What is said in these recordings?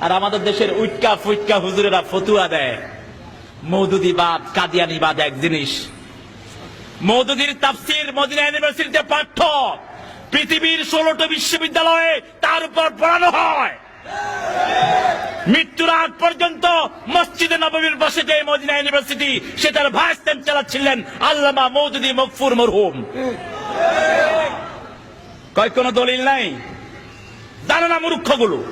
আর আমাদের দেশের উইটকা ফুটকা হুজুরেরা ফতুয়া দেয়। মৌদুদিবাদ কাদিয়ানিবাদ এক জিনিস। মৌদুদির তাফসির মদিনা ইউনিভার্সিটিতে পাঠ্য। পৃথিবীর ষোলোটা বিশ্ববিদ্যালয়ে তার উপর পড়ানো হয়। মৃত্যুর আগ পর্যন্ত মসজিদে নবমীর বসে যে মদিনা ইউনিভার্সিটি, সেটার ভাইস চ্যান্সেলর ছিলেন আল্লামা মৌদুদি মকফুর মরহুম। কয় কোনো দলিল নাই? জানে না মূর্খগুলো।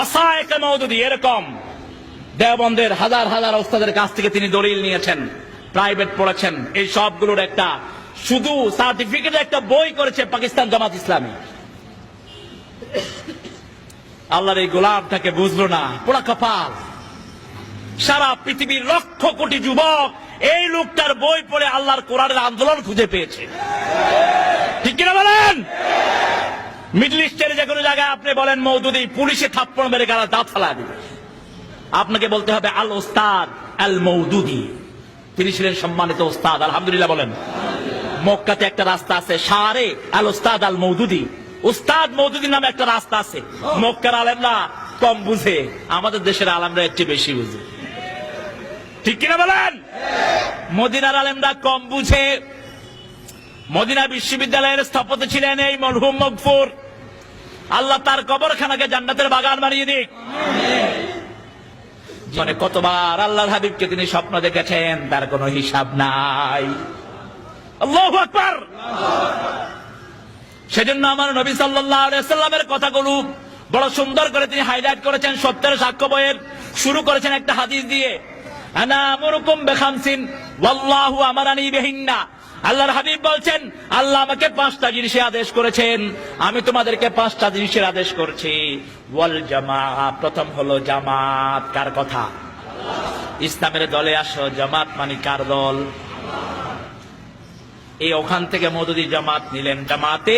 অসায়কে মৌদুদি এরকম। দেওবন্দের হাজার হাজার ওস্তাদের কাছ থেকে তিনি দলিল নিয়েছেন, প্রাইভেট পড়েছেন। এই সবগুলোর একটা শুধু সার্টিফিকেট, একটা বই করেছে পাকিস্তান জামাত ইসলামী। আল্লাহর এই গোলাপটাকে বুঝলো না, পোড়া কপাল। সারা পৃথিবীর লক্ষ কোটি যুবক এই লোকটার বই পড়ে আল্লাহর কোরআনের আন্দোলন খুঁজে পেয়েছে। ঠিক কিনা বলেন? মিডল ইস্টের যে কোনো জায়গায় আপনি বলেন মৌদুদি, পুলিশে থাপ্পড় মেরে গালা দাঁত ফালা দিবে। আপনাকে বলতে হবে, আল ওস্তাদ, আল মৌদুদি। তিনি ছিলেন সম্মানিত ওস্তাদ, আলহামদুলিল্লাহ বলেন। মক্কাতে একটা রাস্তা আছে, সারে আল ওস্তাদ আল মৌদুদি। উস্তাদ মৌদুদি নামে একটা রাস্তা আছে। মক্কার আলেমরা কম বুঝে, আমাদের দেশের আলেমরা একটু বেশি বুঝে। ঠিক কিনা বলেন? মদিনার আলেমরা কম বুঝে। মদিনা বিশ্ববিদ্যালয়ের স্থপতি ছিলেন এই মরহুম মকফুর। আল্লাহ তার কবরখানাকে জান্নাতের বাগান বানিয়ে দিক। মানে কতবার আল্লাহর হাবিবকে তিনি স্বপ্ন দেখেছেন, তার কোনো হিসাব নাই। আল্লাহু সেজন্য আমার নবী সাল্লাল্লাহু আলাইহি সাল্লামের কথাগুলো বড় সুন্দর করে তিনি হাইলাইট করেছেন সত্যের সাক্ষ্য বইয়ের। শুরু করেছেন একটা হাদিস দিয়ে, আনা আমরুকুম বিখামসিন, ওয়াল্লাহু আমারানি বিহিন্না। আল্লাহর হাবিব বলছেন, আল্লাহ আমাকে পাঁচটা জিনিসে আদেশ করেছেন। আমি তোমাদেরকে পাঁচটা জিনিসের আদেশ করছি। ওয়াল জামা প্রথম হলো জামাত, কার কথা? ইসলামের দলে আসো, জামাত মানে কার দল? এই ওখান থেকে মদুদি জামাত নিলেন, জামাতে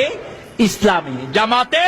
ইসলামী, জামাতে